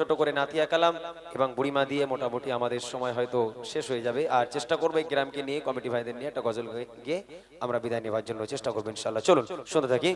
ছোট করে নাতিয়া কালাম এবং বুড়িমা দিয়ে মোটামুটি আমাদের সময় হয়তো শেষ হয়ে যাবে। আর চেষ্টা করব এই গ্রামকে নিয়ে কমিটি ভাইদের নিয়ে একটা গজল গিয়ে আমরা বিদায় নেওয়ার জন্য চেষ্টা করব ইনশাল্লাহ চলুন, শুনতে থাকি।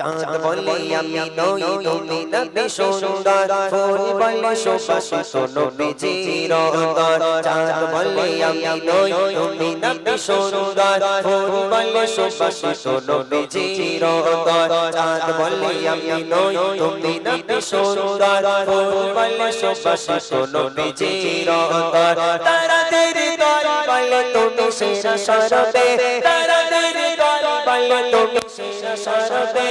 চাঁদ বলে আমি নই তুমি নবী সুন্দর ফুল বলে সুবাসিত নবীজির অন্তর চাঁদ বলে আমি নই তুমি নবী সুন্দর ফুল বলে সুবাসিত নবীজির অন্তর চাঁদ বলে আমি নই তুমি নবী সুন্দর ফুল বলে সুবাসিত নবীজির অন্তর তারা তেরে দল বলে তুমি সেরা সরবে তারা তেরে দল বলে তুমি সরবে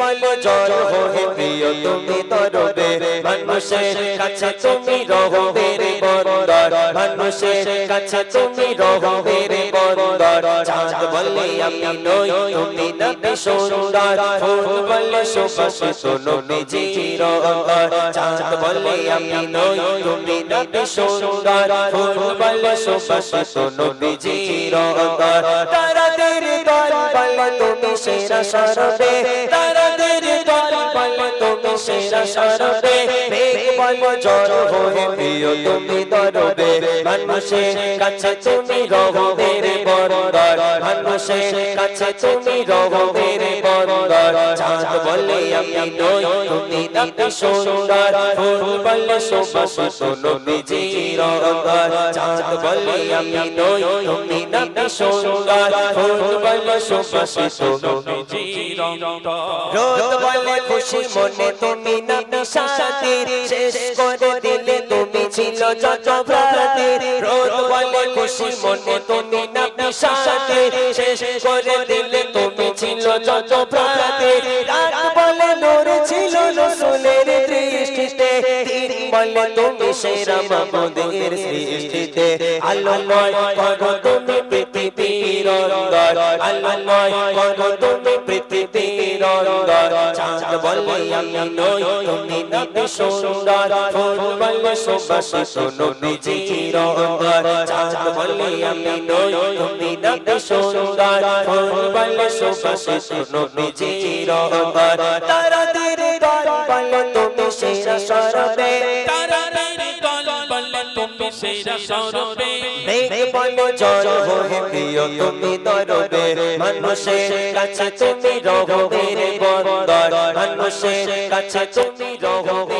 বলে জল হয়ে প্রিয় তুমি তরবে মানুষের কাছে তুমি রহবে রে বন্দর সেরা সরবে। তারাদের তেরে দল বলে, তুমি সেরা সরবে। বেগ বলে জড় হয়ে প্রিয় তুমি দরবে। মানুষের কাছে তুমি রহো মেরে বন্দর। মানুষের কাছে তুমি রহো মেরে বন্দর। বলে আমি নই, তুমি নবী সুন্দর। ফুল বলে সুবাসিত নবীজির অন্তর চাঁদ বলে আমি নই, তুমি নবী সুন্দর। ফুল বলে সুবাসিত নবীজির অন্তর রোদ বলে খুশি মনে, তুমি নবী সাথী শেষ করে দিলে তুমি ছিল যত ভ্রাতি রোদ বলে খুশি মনে, তুমি নবী সাথী শেষ করে দিলে তুমি ছিল যত ভ্রাতি রাত নূর ছিল রসুলের দৃষ্টিতে। দিন বলে তুমি সেরা মামুদের সৃষ্টিতে। আলোময় করো তুমি পৃথিবীর অন্দর আলোময় করো তুমি পৃথিবীর অন্দর চাঁদ বলে আমি নই, তুমি নিতে সুন্দর। ফুল বলে সুবাসিত নবীজির অন্তর চাঁদ বলে আমি নই, তুমি নিতে সুন্দর। ফুল বলে সুবাসিত নবীজির অন্তর তারা তেরে দল বলে তুমি সেরা সরবে সেরা সরবে বলে জল হয়ে প্রিয় তুমি দরবে। মানুষের কাছে তুমি রহবে রে বন্দর। মানুষের কাছে তুমি রহবে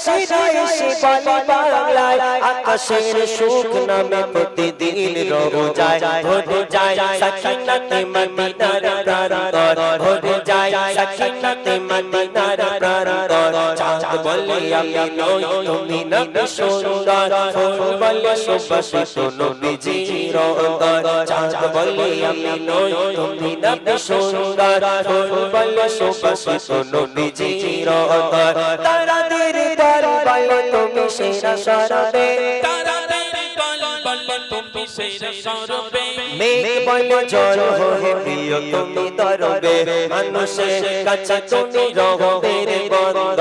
বাতাসে এসে বলে বাংলায় আকাশের সুখ নামে প্রতিদিন রব যায়, ভরে যায়, সাকিনাতে মদিনার প্রান্তর, ভরে যায়, সাকিনাতে মদিনার দল তুমি সেরা সরবে। মেঘ বলে জল হয়ে প্রিয় তুমি তরবে মানুষের কাছে তুমি রহবে রে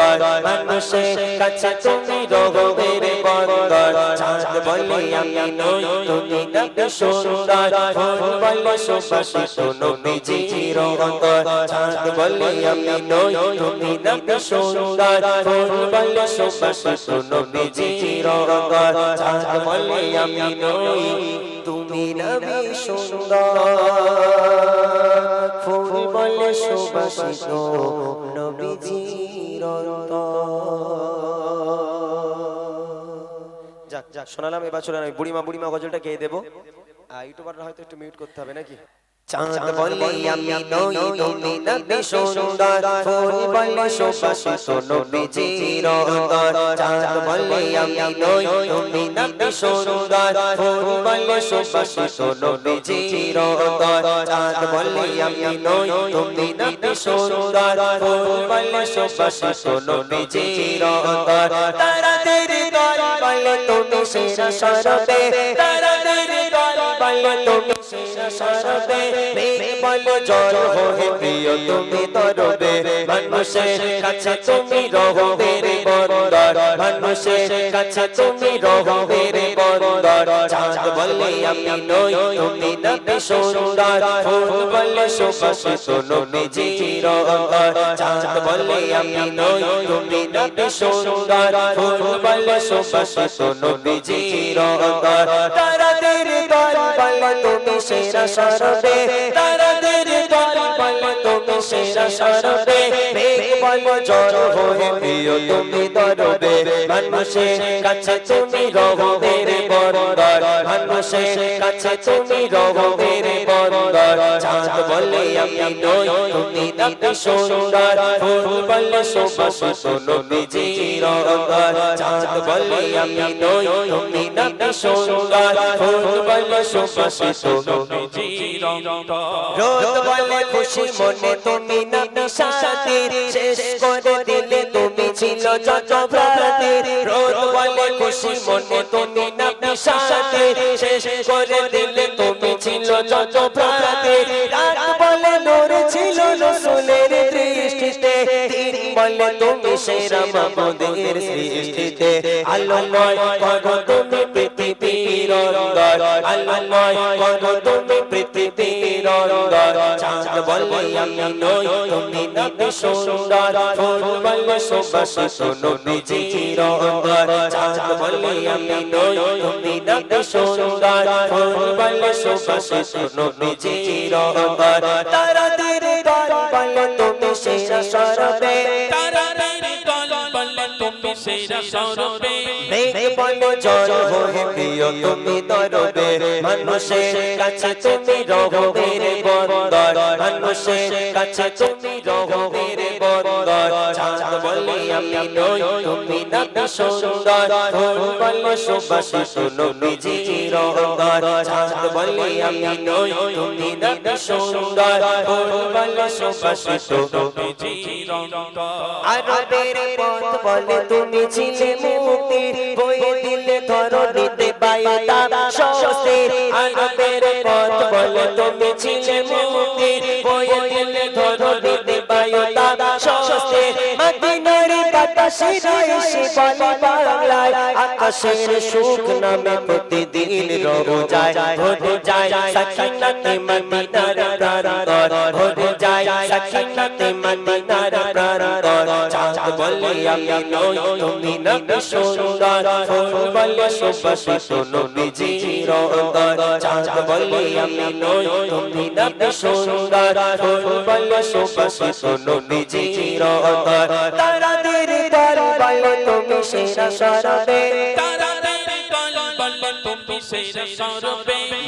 বন্দর, মানুষের কাছে তুমি রহবে বন্দর। চাঁদ বলে আমি নই, তুমি নবী সুন্দর। ফুল বলে সুবাসিত নবীজির অন্তর। চাঁদ বলে আমি নই, তুমি নবী সুন্দর। ফুল বলে সুবাসিত নবীজির অন্তর। চাঁদ বলে আমি নই, তুমি নবী সুন্দর। ফুল বলে সুবাসিত নবীজির যাক যাক শোনালাম এবার চলে আমি বুড়িমা বুড়িমা গজলটা গেয়ে দেবো। ইউটিউবাররা হয়তো একটু মিউট করতে হবে নাকি? চাঁদ বলে আমি নই তুমি নবী সুন্দর ফুল বলে সুবাসিত নবীজির অন্তর চাঁদ বলে আমি নই তুমি নবী সুন্দর ফুল বলে সুবাসিত নবীজির অন্তর চাঁদ বলে আমি নই তুমি নবী সুন্দর ফুল বলে সুবাসিত নবীজির অন্তর তারাদের দল বলে তুমি সেরা সরবে তারাদের দল বলে সরবে বলে জল হয়ে প্রিয়, তুমি তরবে মানুষের কাছে তুমি রহবে রে বন্দর। মানুষের কাছে তুমি রহবে রে বন্দর। চাঁদ বলে আমি নই, তুমি নবী সুন্দর। ফুল বলে সুবাসিত নবীজির অন্তর চাঁদ বলে আমি নই, তুমি নবী সুন্দর। ফুল বলে সুবাসিত নবীজির অন্তর তারাদের দল বলে সেরা সরবে। তারাদের দল বলে, তুমি সেরা সরবে। মেঘ বলে জল হয়ে প্রিয় তুমি দরবে। মানুষের কাছে তুমি রহবে রে বন্দর। মানুষের কাছে তুমি রহবে রে বন্দর। চাঁদ বলে আমি নই, তুমি নবী সুন্দর। বলে সুবাসিত নবীজির অন্তর চাঁদ বলে আমি নই, তুমি নবী সুন্দর ফুল বলে সুবাসিত নবীজির অন্তর রোদ বলে খুশি মনে তুমি নবী সাথীর শেষ করে দিলে তুমি ছিল যত ভ্রাতের রোদ বলে খুশি মনে তুমি নবী সাথীর শেষ করে দিলে তুমি ছিল যত ভ্রাতের বলে তুমি সেরা মামুদের সৃষ্টিতে। আলোময় করো তুমি পৃথিবীর অন্দর। আলোময় করো তুমি পৃথিবীর অন্দর। চাঁদ বলে আমি নই, তুমি নবী সুন্দর। ফুল বলে সুবাসিত নবীজির অন্তর চাঁদ বলে আমি তুমি নবী সুন্দর। ফুল বলে সুবাসিত নবীজির অন্তর তারাদের দল বলে তুমি সেরা সরবে। সেরা মেঘ বলে জল হয়ে প্রিয় তুমি দরবে। মানুষের কাছে তুমি রহবে রে বন্দর। মানুষের কাছে তুমি রহবে রে বন্দর, চাঁদ বলে আমি নই, তুমি নবী সুন্দর। ফুল বলে সুবাসিত নবীজির অন্তর চাঁদ বলে আমি নই, তুমি নবী সুন্দর। ফুল বলে সুবাসিত অন্তর আরবের পথ বলে তুমি ছিলে মুক্তির। বয়ে দিলে ধরো নিতে বায়ুতা স্বস্তির। আরবের পথ বলে তুমি ছিলে মুক্তির। বয়ে দিলে ধরো বাতাসে রয়েছে বলে বাংলায় আকাশের সুখ নামে প্রতিদিন রব যায় ভরে যায় সাকিনাতে মদিনার প্রান্তর ভরে যায় সাকিনাতে মদিনার প্রান্তর। চাঁদ বলে আমি নই তুমি নবী সুন্দর। ফুল বলে সুবাসিত নবীজির অন্তর চাঁদ বলে আমি নই তুমি নবী সুন্দর। ফুল বলে সুবাসিত নবীজির অন্তর তারাদের বলে তুমি সেরা সরবে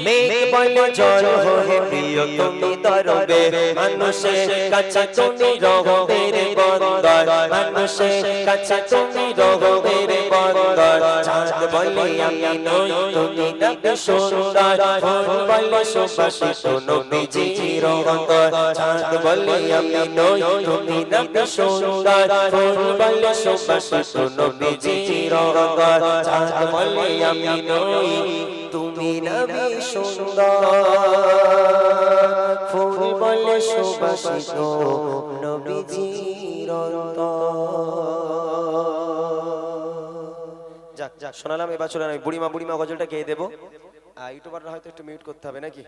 মেঘ বলে জল হয়ে প্রিয় তুমি দরবে। মানুষের কাছে তুমি রহবে। রে বন্দর মানুষের কাছে তুমি রহবে রে বন্দর। চাঁদ বলে আমি নই, তুমি নবী সুন্দর। ফুল বলে সুবাসিত নবীজির অন্তর চাঁদ বলে আমি নই, তুমি নবী সুন্দর। ফুল বলে সুবাসিত নবীজির অন্তর চাঁদ বলে আমি নই, তুমি নবী সুন্দর। ফুল বলে সুবাসিত নবীজির যাক যাক, শোনালাম, এবার চলে আমি বুড়িমা বুড়িমা গজলটা গেয়ে দেবো। ইউটিউবাররা হয়তো একটু মিউট করতে হবে নাকি?